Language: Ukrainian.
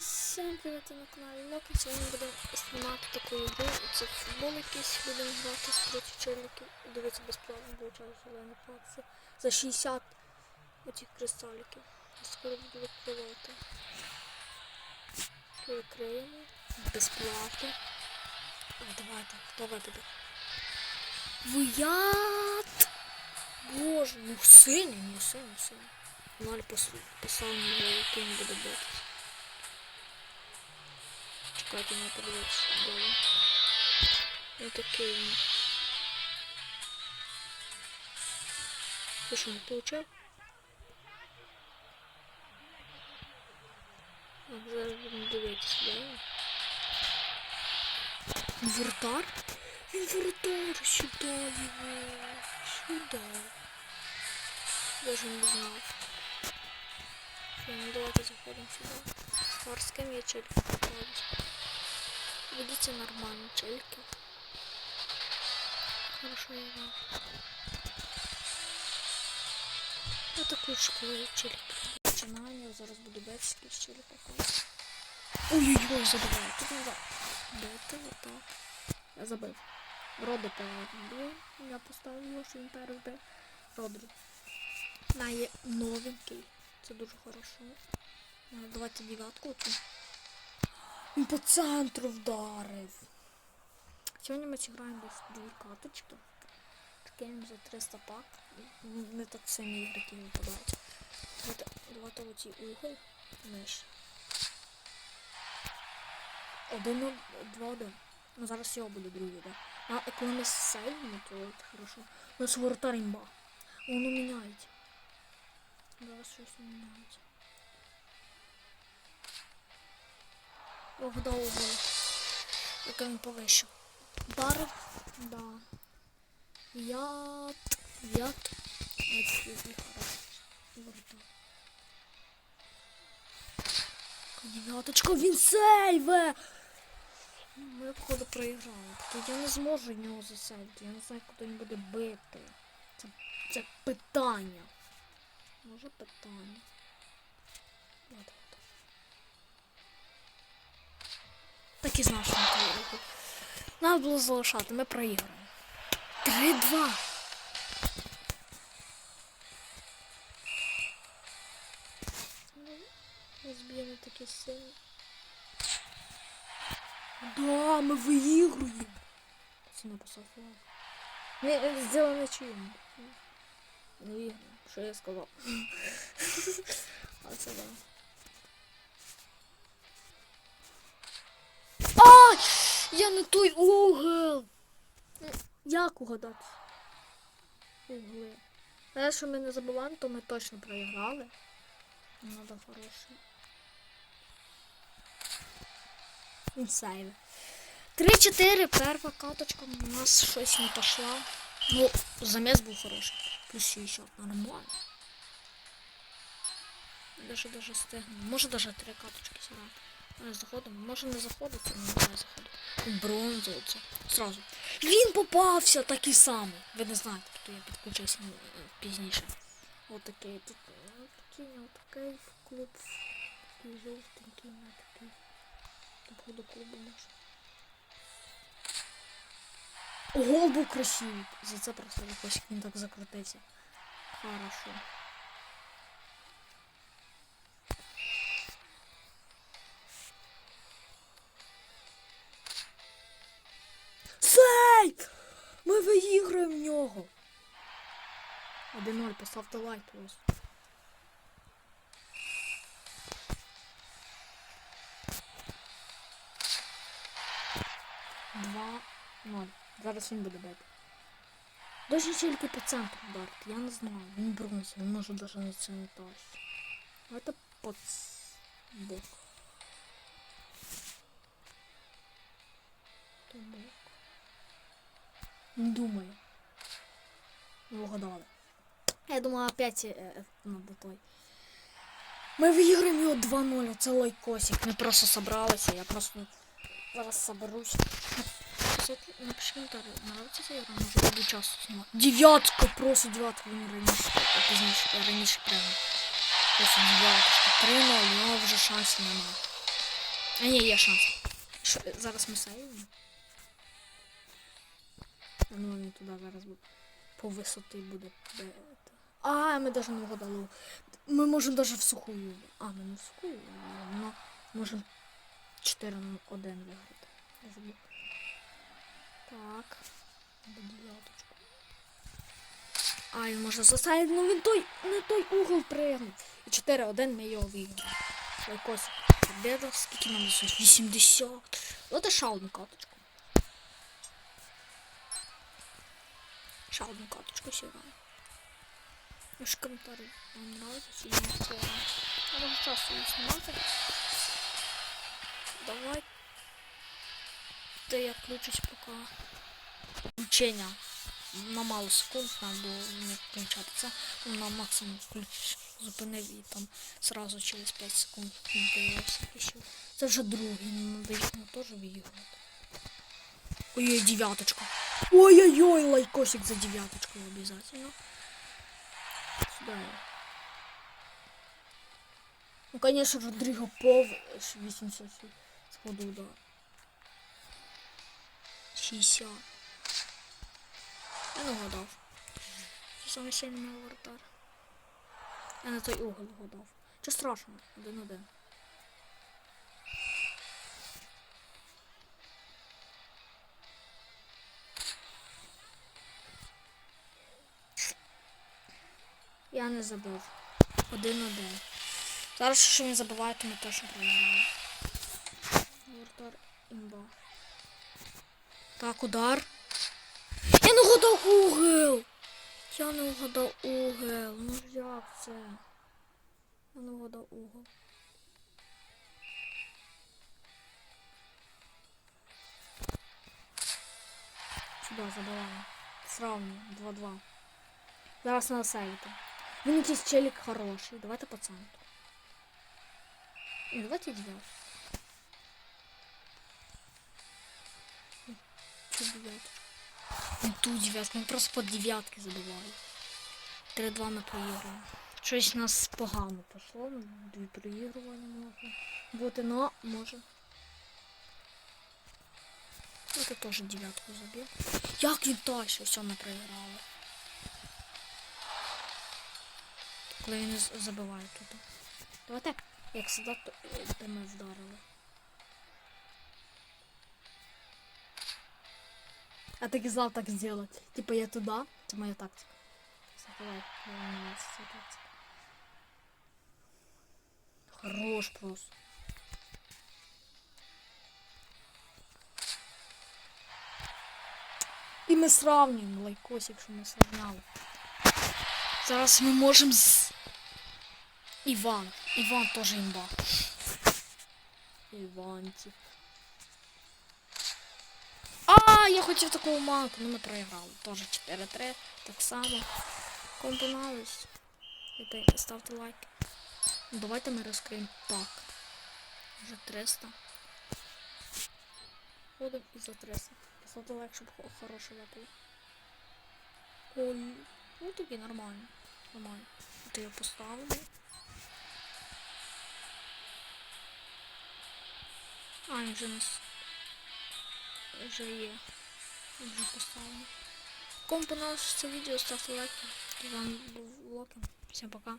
Всем привет на каналі Локи. Сьогодні будемо знімати таку ігру. Це футбол якийсь будемо грати з проти челіків. Дивіться, безплатно получаю зелені. За 60 оцих кристаліків. Скоро буду відкривати. Відкриємо. Безплатно. А, давайте, давайте. Вият! Боже, ну сильний, ну сильний, сильний. Ноль послав його, яким буде битись. Не подивитися. Добре. Ну такий він. Ти що, не получав? А, зараз будемо дивитися, да? Вратар? Він вратар, сюди його. Сюди. Даже не знав. Ну давайте заходимо сюди. Морське м'я Видите, нормально чельки. Хорошо игра. Я такую школу чельки. Починання, зараз буду бетський з челіка. Ой-ой-ой, забиваю. Тут не вот так. Я забив. Роди перебив. Я поставив його, що він перебив. На є новенький. Це дуже хорошо. Давайте дев'ятку оцю. Він по центру вдарив. Сьогодні ми зіграємо десь дві каточки. Таким за 300 пак. Не так сильно ігроки випадають. Давайте, давайте оці угол. Миш. Один, два, один. Ну зараз його буде другий, да. А коли ми сейвимо, то от хорошо. У нас воротар імба. Воно міняється. Зараз щось міняється. Угол. Як він повищив. Баров, да. Яд, яд. Дев'яточка, він сейве! Ми походу проіграли. Тобто я не зможу нього засейвити. Я не знаю, куди він буде бити. Це, це питання. Може питання. От, Так і знав, що ми проіграли. Надо було залишати, ми проіграємо. 3-2. Ну, зб'ємо такі сильні. Да, мы выигрываем. Це написав флаг. Не, сделано чим. Не виграємо. Що я сказав? А це да. Я на той угол! Як угадати? Угли. А якщо ми не забуваємо, то ми точно проіграли. Надо хороший. Інсайвер. 3-4, перша каточка у нас щось не пошла. Ну, замес був хороший. Плюс 60, нормально. Даже даже стигнемо. Може даже три каточки сюди. Ми заходимо. Може не заходити, не знаю заходити. Бронзу оце. Сразу. Він попався такий самий. Ви не знаєте, то я підключився е, пізніше. Отакий тут. Отакий, отакий клуб. Такий жовтенький, отакий. До до клубу може. Був красивий. За це просто якось він так закрутився. Хорошо. Ми в нього. 1-0, поставте лайк просто. Два, ноль. Зараз він буде бити. Даже тільки по центру вдарити, я не знаю. Він бронза, він може даже на це не тащить. Это под бок. То бок. Не думаю. Угадали. Я думаю, опять е, надо той. Ми виграємо його 2-0, це лайкосик. Ми просто собралися, я просто зараз соберусь. Напиши комментарий, нравится ця игра, може буду часто знімати. Дев'ятка, просто дев'ятка, він раніше, пізніше, раніше прямо. Просто дев'яточка, 3-0, у нього вже шансів немає. А ні, є шанс. Що, зараз ми сейвимо. Ну він туди зараз буде. По висоті буде. Де, а, ми навіть не вгадали. Ми можемо навіть в сухую. А, ми не в сухую, але можемо 4 на 1 виграти. Так. До дев'яточку. А, він може засадити, ну він той, не той угол пригнув. І 4-1 ми його виграли. Якось. Беда, скільки нам лишилось? 80. От і ще одну каточку. Ще одну каточку сідаємо. Аж коментарі вам нравится чи ні? Я можу часу її знімати. Давай. Та я включусь поки. Включення. На мало секунд нам було не кінчатися. На максимум включиш, зупинив там сразу через 5 секунд дивився ще. Це другий, ну надо їх ну, теж виіграти. Ой-ой, дев'яточка. Ой-ой-ой, лайкосик за дев'яточкою обязательно. Сюда. Ну, конечно, Родриго Пов 80 сходу удар. 60. Я не вгадав. Це саме сильний воротар. Я на той угол вгадав. Чи страшно? Один Я не забив. Один-один. Зараз, що він забиває, то ми точно програємо. Воротар імба. Так, удар. Я не вгадав угол! Я не вгадав угол. Ну як це? Я не вгадав угол. Сюди забиваємо. Сравнюємо. 2-2. Зараз на сайті. Він челік хороший. Давайте по центру. І давайте. Чу дев'ятку? Ну ту дев'ятку, він просто по дев'ятки забиває. 3-2 ми проігруємо. Щось у нас погано пішло, ну, дві проігрування можна бути, но може. Це теж дев'ятку забив. Як він що все ми проіграли? Коли він з- забиває тут. Давайте, як завжди, то е, де ми вдарили. А так і знав так зробити. Типа я туди, це моя тактика. Забивай, мені нравится ця тактика. Хорош просто. І ми сравнюємо лайкос, якщо ми сравняли. Зараз ми можемо з. Іван. Іван теж імба. Іванчик. А, я хотів таку манку, ну ми проіграли. Теж 4-3, так само. Кому понравилось, это, ставте лайк. Ну, давайте ми розкриємо пак. Вже 300. Ходимо і за 300. Поставте лайк, щоб хо- хороше випало. Ой, ну тобі нормально. Нормально. Ти його поставили. А, він вже нас вже є. Він Вже поставлено. Кому понравилось це відео, ставте лайки. І вам був Локін. Всім пока.